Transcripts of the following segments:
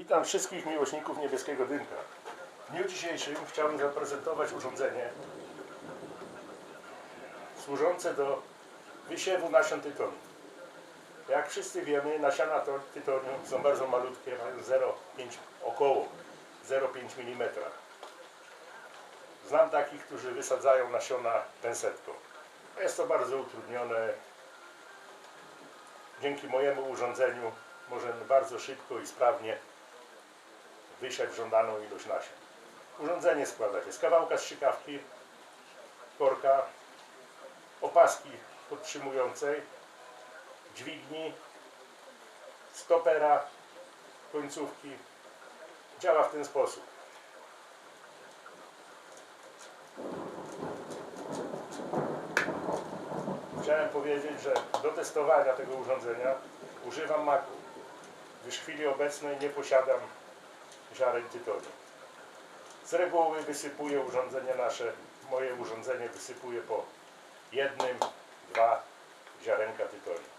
Witam wszystkich miłośników niebieskiego dynka. W dniu dzisiejszym chciałbym zaprezentować urządzenie służące do wysiewu nasion tytoniu. Jak wszyscy wiemy, nasiona to- tytoniu są bardzo malutkie, mają 0,5 około 0,5 mm. Znam takich, którzy wysadzają nasiona pensetką. Jest to bardzo utrudnione. Dzięki mojemu urządzeniu możemy bardzo szybko i sprawnie wysiać żądaną ilość nasion. Urządzenie składa się z kawałka strzykawki, korka, opaski podtrzymującej, dźwigni, stopera, końcówki. Działa w ten sposób. Chciałem powiedzieć, że do testowania tego urządzenia używam maku, gdyż w chwili obecnej nie posiadam ziaren tytoniu. Z reguły wysypuję urządzenie nasze, moje urządzenie wysypuje po jednym, dwa ziarenka tytoniu.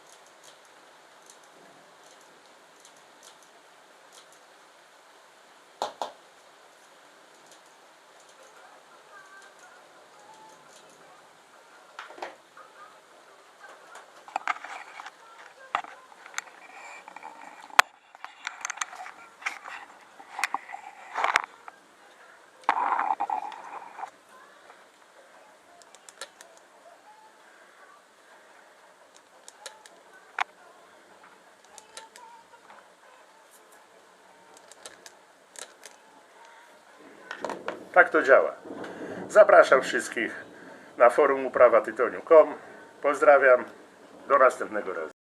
Tak to działa. Zapraszam wszystkich na forum uprawa tytoniu.com. Pozdrawiam. Do następnego razu.